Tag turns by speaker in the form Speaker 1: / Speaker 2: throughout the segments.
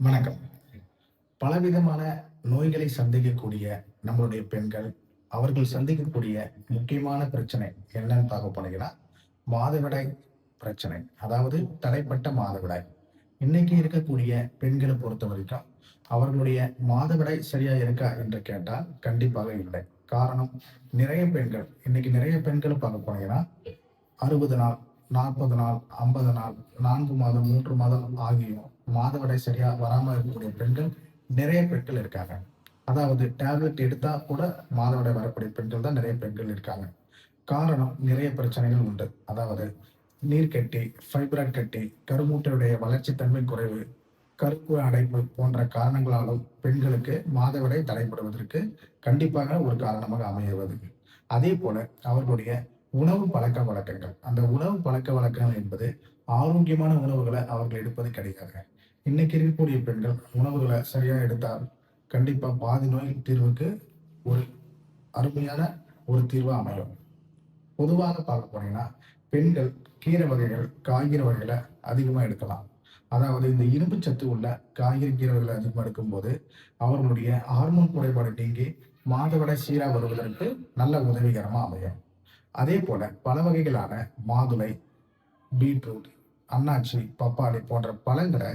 Speaker 1: வணக்கம். பலவிதமான நோய்களை சந்திக்கக்கூடிய நம்மளுடைய பெண்கள் அவர்கள் சந்திக்கக்கூடிய முக்கியமான பிரச்சனை என்னன்னு பார்க்க போனீங்கன்னா மாதவிடாய் பிரச்சனை. அதாவது தடைப்பட்ட மாதவிடாய். இன்னைக்கு இருக்கக்கூடிய பெண்களை பொறுத்த வரைக்கும் அவர்களுடைய மாதவிடாய் சரியா இருக்கா என்று கேட்டால் கண்டிப்பாக இல்லை. காரணம் நிறைய பெண்கள் இன்னைக்கு நிறைய பெண்களை பார்க்க போனீங்கன்னா அறுபது நாள் நாற்பது நாள் ஐம்பது நாள் நான்கு மாதம் மூன்று மாதம் ஆகியும் மாதவிடை சரியா வராமல் இருக்கக்கூடிய பெண்கள் நிறைய பெண்கள் இருக்காங்க. அதாவது டேப்லெட் எடுத்தா கூட மாதவிடை வரக்கூடிய பெண்கள் தான் நிறைய பெண்கள் இருக்காங்க. காரணம் நிறைய பிரச்சனைகள் உண்டு. அதாவது நீர்க்கட்டி ஃபைப்ராய்ட் கட்டி கருமூட்டையுடைய வளர்ச்சித்தன்மை குறைவு கருப்பு அடைப்பு போன்ற காரணங்களாலும் பெண்களுக்கு மாதவிடை தடைபடுவதற்கு கண்டிப்பாக ஒரு காரணமாக அமைவது அதே போல அவர்களுடைய உணவு பழக்க வழக்கங்கள். அந்த உணவு பழக்க வழக்கங்கள் என்பது ஆரோக்கியமான உணவுகளை அவர்கள் எடுப்பது கிடையாது. இன்னைக்கு இருக்கக்கூடிய பெண்கள் உணவுகளை சரியா எடுத்தால் கண்டிப்பா பாதி நோய் தீர்வுக்கு ஒரு அருமையான ஒரு தீர்வாக அமையும். பொதுவாக பார்க்க போனீங்கன்னா பெண்கள் கீரை வகைகள் காய்கறி வகைகளை அதிகமாக எடுக்கலாம். அதாவது இந்த இரும்பு சத்து உள்ள காய்கறி கீரை வகைகளை அதிகமாக எடுக்கும்போது அவர்களுடைய ஹார்மோன் குறைபாடு நீங்கி மாதவிட சீராக வருவதற்கு நல்ல உதவிகரமாக அமையும். அதே போல பல வகைகளான மாதுளை பீட்ரூட் அன்னாச்சி பப்பாளி போன்ற பழங்களை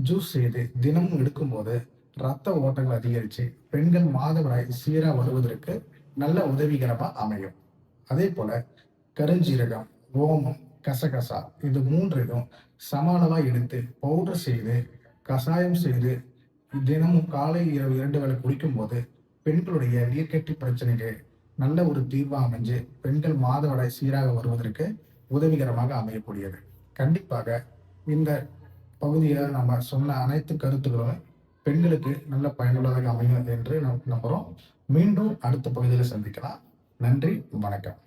Speaker 1: ஜூஸ் செய்து தினமும் எடுக்கும்போது ரத்த ஓட்டங்கள் அதிகரித்து பெண்கள் மாதவிடாய் சீராக வருவதற்கு நல்ல உதவிகரமாக அமையும். அதே போல கருஞ்சீரகம் ஓமம் கசகசா இது மூன்றையும் சமானமாக எடுத்து பவுடர் செய்து கஷாயம் செய்து தினமும் காலை இரவு இரண்டு வேளை குடிக்கும்போது பெண்களுடைய நீர்க்கட்டி பிரச்சனைகள் நல்ல ஒரு தீர்வாக அமைஞ்சு பெண்கள் மாதவிடாய் சீராக வருவதற்கு உதவிகரமாக அமையக்கூடியது. கண்டிப்பாக இந்த பகுதியில் நம்ம சொன்ன அனைத்து கருத்துக்களும் பெண்களுக்கு நல்ல பயனுள்ளதாக அமையும் என்று நம்புகிறோம் மீண்டும் அடுத்த பகுதியில் சந்திக்கலாம். நன்றி வணக்கம்.